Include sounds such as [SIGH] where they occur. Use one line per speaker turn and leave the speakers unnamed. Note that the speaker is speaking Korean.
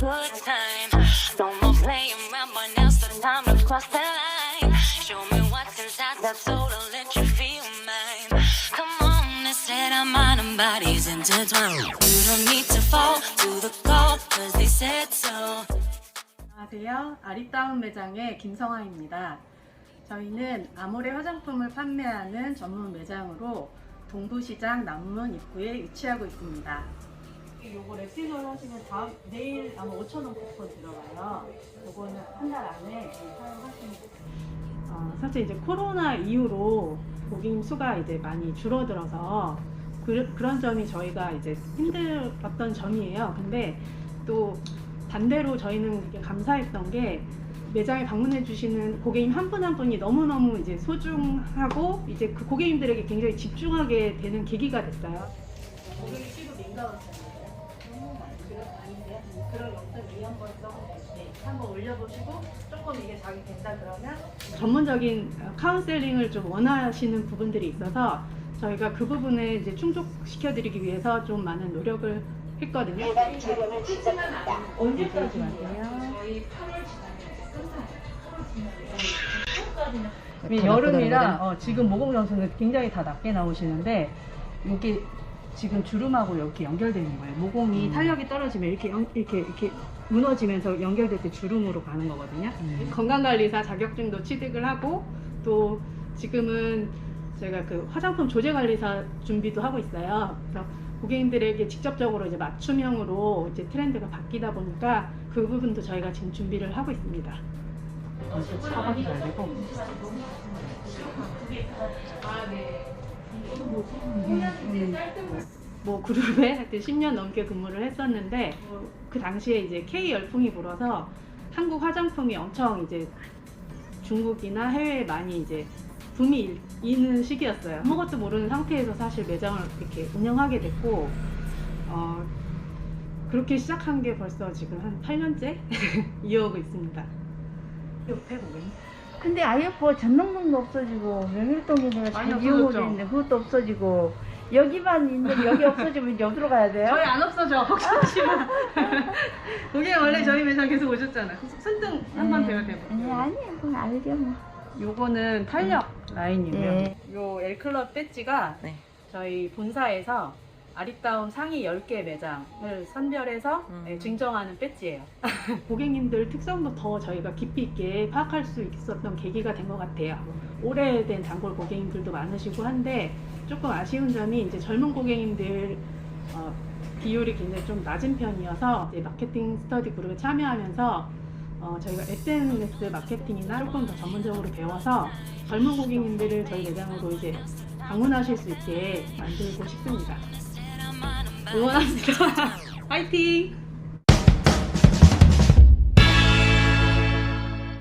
good time. No more playing around, but now's the time to cross the line. Show me what's inside that soul, I'll let you feel mine. Come on, let's set our mind and bodies intertwined. You don't need to fall to the call, cause they said so.
안녕하세요. 아리따운 매장의 김성아입니다. 저희는 아모레 화장품을 판매하는 전문 매장으로 동부시장 남문 입구에 위치하고 있습니다. 요거 랩시널 하시면 다음 내일 아마 5,000원 쿠폰 들어가요. 요거는 한 달 안에 사용하시면 돼요. 어, 사실 이제 코로나 이후로 고객님 수가 이제 많이 줄어들어서 그, 그런 점이 저희가 이제 힘들었던 점이에요. 근데 또 반대로 저희는 감사했던 게 매장에 방문해 주시는 고객님 한 분 한 분이 너무너무 이제 소중하고 이제 그 고객님들에게 굉장히 집중하게 되는 계기가 됐어요. 고객이 피부 민감하잖아요. 그런 아닌데 그런 0.2한 네, 한번 올려보시고 조금 이게 자기 된다 그러면 전문적인 카운셀링을 좀 원하시는 부분들이 있어서 저희가 그 부분을 이제 충족시켜드리기 위해서 좀 많은 노력을 했거든요.
일반 촬영을 시작합니다.
언제까지 하세요? 저희 8월 지나면 끝나요. 여름이라 어, 지금 모공 점수는 굉장히 다 낮게 나오시는데 이게 지금 주름하고 이렇게 연결되는 거예요. 모공이 탄력이 떨어지면 이렇게 연- 이렇게 이렇게 무너지면서 연결될 때 주름으로 가는 거거든요. 건강관리사 자격증도 취득을 하고 또 지금은 제가 그 화장품 조제관리사 준비도 하고 있어요. 그래서 고객님들에게 직접적으로 이제 맞춤형으로 이제 트렌드가 바뀌다 보니까 그 부분도 저희가 지금 준비를 하고 있습니다. 차박이 잘 되고. 뭐 그룹에 하여튼 10년 넘게 근무를 했었는데 그 당시에 이제 K 열풍이 불어서 한국 화장품이 엄청 이제 중국이나 해외에 많이 이제 붐이 일- 이는 시기였어요. 아무것도 모르는 상태에서 사실 매장을 이렇게 운영하게 됐고 어, 그렇게 시작한 게 벌써 지금 한 8년째 [LAUGHS] 이어오고 있습니다. 옆에 고객님.
근데 아이프 전동동도 없어지고 명일동에 내가
많이
잘 이용을
없어졌죠?
했는데 그것도 없어지고 여기만 있는데 여기 없어지면 이제 어디로 가야 돼요?
저희 안 없어져 [LAUGHS] 혹시나 고객님 원래 저희 매장 계속 오셨잖아. 손등 한번 배워도 돼요.
네, 아니에요. 그건 알죠 뭐.
요거는 탄력 라인이고요.
네.
요 L클럽 배지가
네.
저희 본사에서 아리따움 상위 10개 매장을 선별해서
음.
네, 증정하는 배지예요. [LAUGHS] 고객님들 특성도 더 저희가 깊이 있게 파악할 수 있었던 계기가 된 것 같아요. 오래된 단골 고객님들도 많으시고 한데 조금 아쉬운 점이 이제 젊은 고객님들 어, 비율이 굉장히 좀 낮은 편이어서 이제 마케팅 스터디 그룹에 참여하면서 어, 저희가 SNS 마케팅이나 조금 더 전문적으로 배워서 젊은 고객님들을 저희 매장으로 이제 방문하실 수 있게 만들고 싶습니다. 응원합니다. [LAUGHS] 화이팅!